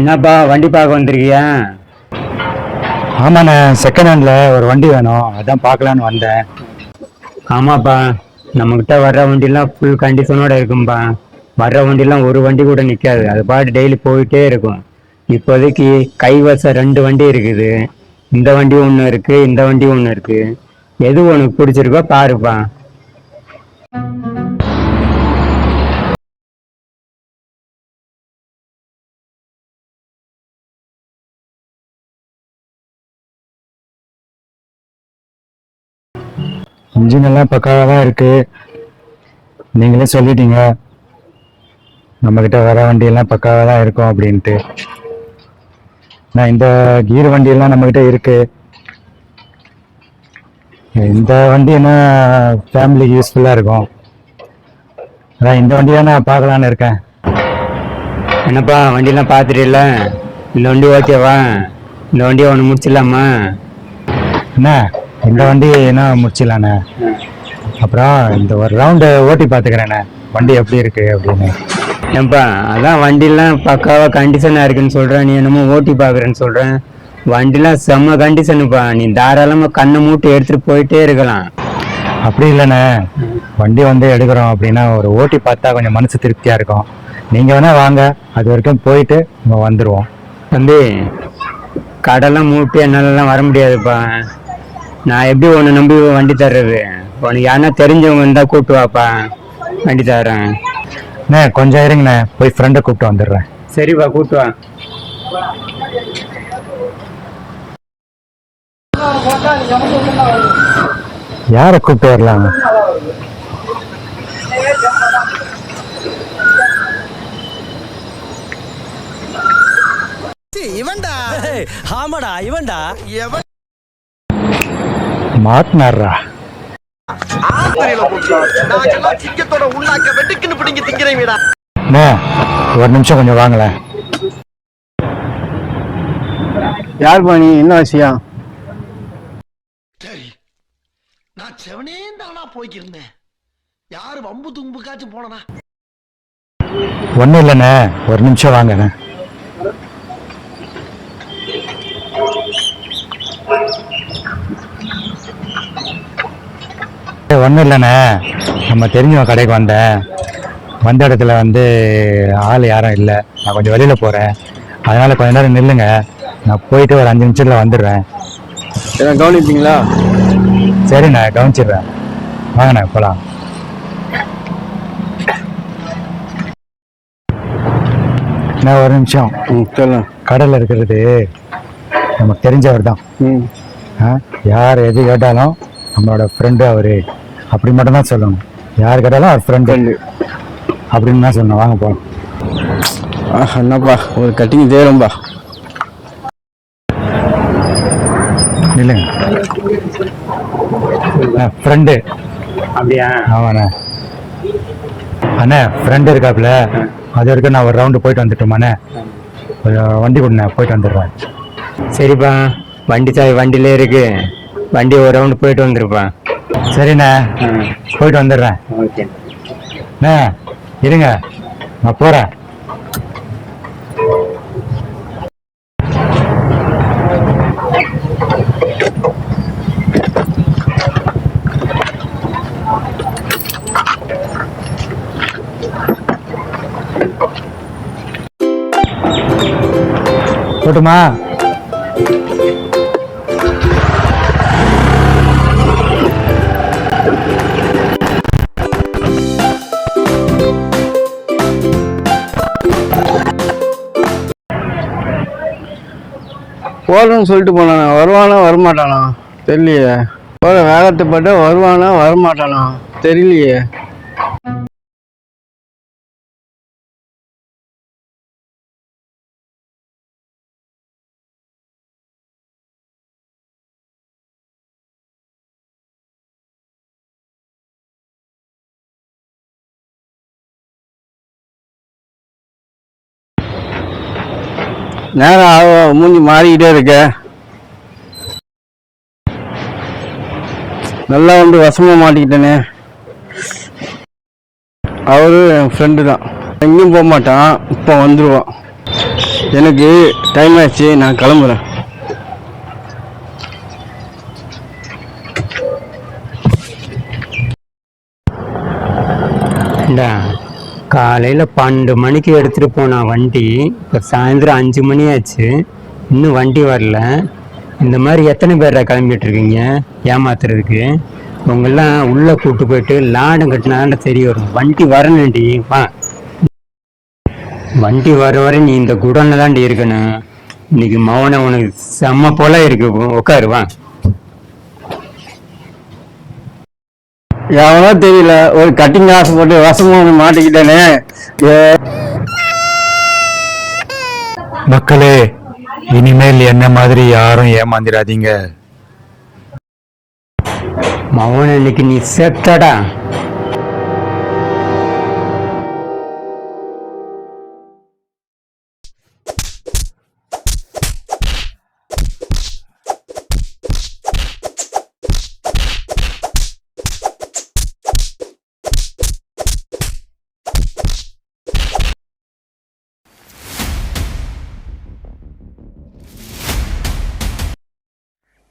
என்னப்பா வண்டி பார்க்க வந்திருக்கியா? ஆமாண்ணே செகண்ட் ஹேண்டில் ஒரு வண்டி வேணும். அதான் பார்க்கலான்னு வந்தேன். ஆமாப்பா நம்மக்கிட்ட வர்ற வண்டிலாம் ஃபுல் கண்டிஷனோட இருக்கும்பா. வர்ற வண்டிலாம் ஒரு வண்டி கூட நிற்காது அது பாட்டு டெய்லி போயிட்டே இருக்கும். இப்போதைக்கு கைவசம் ரெண்டு வண்டி இருக்குது. இந்த வண்டி ஒன்று இருக்கு இந்த வண்டி ஒன்று இருக்கு. எது உனக்கு பிடிச்சிருக்கோ பாருப்பா. இன்ஜின் எல்லாம் பக்காவாக தான் இருக்கு. நீங்களே சொல்லிட்டீங்க. நம்மக்கிட்ட வர வண்டியெல்லாம் பக்காவாக தான் இருக்கும் அப்படின்ட்டு. நான் இந்த கீர் வண்டியெல்லாம் நம்மக்கிட்ட இருக்கு. இந்த வண்டி என்ன ஃபேமிலிக்கு யூஸ்ஃபுல்லாக இருக்கும்? அதான் இந்த வண்டி தான் நான் பார்க்கலான்னு இருக்கேன். என்னப்பா வண்டிலாம் பார்த்துட்டில்ல இந்த வண்டி ஓகேவா? இந்த வண்டியை ஒன்று முடிச்சிடலாமா? என்ன? இந்த வண்டி என்ன முடிச்சிடலாண்ணே? அப்புறம் இந்த ஒரு ரவுண்டு ஓட்டி பார்த்துக்கிறேண்ணே. வண்டி எப்படி இருக்கு அப்படின்னு. ஏன்பா அதான் வண்டிலாம் பக்காவாக கண்டிஷனாக இருக்குன்னு சொல்கிறேன் நீ என்னமோ ஓட்டி பார்க்குறேன்னு சொல்கிறேன் வண்டிலாம் செம்ம கண்டிஷனுப்பா நீ தாராளமாக கண்ணை மூட்டி எடுத்துகிட்டு போயிட்டே இருக்கலாம். அப்படி இல்லைண்ணே. வண்டி வந்து எடுக்கிறோம் அப்படின்னா ஒரு ஓட்டி பார்த்தா கொஞ்சம் மனசு திருப்தியாக இருக்கும். நீங்கள் வேணா வாங்க. அது வரைக்கும் போயிட்டு நம்ம வந்துடுவோம் தம்பி கடலாம் மூட்டி என்னாலலாம் வர முடியாதுப்பா. நான் எப்படி உன்னை நம்பி வண்டி தர்றது? உனக்கு யாருன்னா தெரிஞ்சவங்க இருந்தால் கூப்பிட்டு வாப்பா. வண்டி தரேன் அண்ணே கொஞ்சம் இருங்கண்ணே. போய் ஃப்ரெண்டை கூப்பிட்டு வந்துடுறேன். சரிப்பா கூப்பிட்டு வா. யாரை கூப்பிட்டு வரலாம்? இவன்டா. ஆமாடா இவன்டா. எவன் மாட்டினாரா ஆத்திரையில போட்டு நான் எல்லாம் சிங்கத்தோட உண்ணாக்க வெட்டுக்குன்னு பிடிங்க திங்கிறீங்கடா அண்ணே ஒரு நிமிஷம் கொஞ்சம் வாங்களேன். யார் பண்ணி என்ன விஷயம் சரி நான் செவனே தானா போய்க்கிருந்தேன். யாரு வம்பு தும்புக்காச்சும் போனனா? ஒன்றும் இல்லைண்ணே ஒரு நிமிஷம் வாங்கண்ணே. ஒன்றும் இல்லைண்ணே. நம்ம தெரிஞ்சவன் கடைக்கு வந்தேன். வந்த இடத்துல வந்து ஆள் யாரும் இல்லை. நான் கொஞ்சம் வெளியில் போகிறேன் அதனால் கொஞ்ச நேரம் நில்லுங்க. நான் போயிட்டு ஒரு அஞ்சு நிமிஷத்தில் வந்துடுறேன். கவனிப்பீங்களா? சரிண்ணே கவனிச்சிடுறேன். வாங்கண்ணே போகலாம் நான் ஒரு நிமிஷம். கடல்ல இருக்கிறது நமக்கு தெரிஞ்சவர் தான். யார் எது கேட்டாலும் நம்மளோட ஃப்ரெண்டு அவரு. அப்படி மட்டும் தான் சொல்லணும். யார் கேட்டாலும் அவர் ஃப்ரெண்டு அப்படின்னு தான் சொல்லணும். வாங்க போகலாம் என்னப்பா ஒரு கட்டிங் தேரும்பா இல்லைங்க. ஃப்ரெண்டு அப்படியா? ஆமாண்ணே. அண்ணே ஃப்ரெண்டு இருக்காப்புல. அது வரைக்கும் நான் ஒரு ரவுண்டு போயிட்டு வந்துட்டோமாண்ணே. ஒரு வண்டி கொடுண்ணே போயிட்டு வந்துடுறேன். சரிப்பா. வண்டி சாவி வண்டியிலே இருக்கு. வண்டி ஒரு ரவுண்டு போயிட்டு வந்துருப்பா. சரிண்ணே. போயிட்டு வந்துடுறேன். ஓகே. அண்ணே இருங்க. நான் போகிறேன் போட்டுமா? போறேன்னு சொல்லிட்டு போனானா? வருவானா வரமாட்டானா? தெரியலையே. போகிற வேகத்தை பட்டு வருவானா வரமாட்டானா? தெரியலையே. நேரம் ஆக மூஞ்சி மாறிக்கிட்டே இருக்க. நல்லா வந்து வசமாக மாட்டிக்கிட்டேனே. அவரு என் ஃப்ரெண்டு தான். எங்கேயும் போக மாட்டான். இப்போ வந்துடுவான் எனக்கு டைம் ஆச்சு நான் கிளம்புறேன். இந்தா. காலையில் பன்னெண்டு மணிக்கு எடுத்துகிட்டு போனான் வண்டி இப்போ சாயந்தரம் அஞ்சு மணி ஆச்சு. இன்னும் வண்டி வரல. இந்த மாதிரி எத்தனை பேரா கிளம்பிட்டு இருக்கீங்க? ஏமாத்துறதுக்கு? உங்கெல்லாம் உள்ளே கூட்டு போயிட்டு லாடம் கட்டினாதான் தெரிய வரும் வண்டி வரணும்டி வா. வண்டி வர வரை நீ இந்த குடோனில் தாண்டி இருக்கணும். இன்னைக்கு மௌனம் உனக்கு செம்ம போல இருக்கு. உட்காரு வா. எவனோ தெரியல. ஒரு கட்டிங் ஆசைப்பட்டு வசமா ஒன்று மாட்டிக்கிட்டேனே. மக்களே இனிமேல் என்ன மாதிரி யாரும் ஏமாந்திராதீங்க. மௌனம் இன்னைக்கு நீ செத்தடா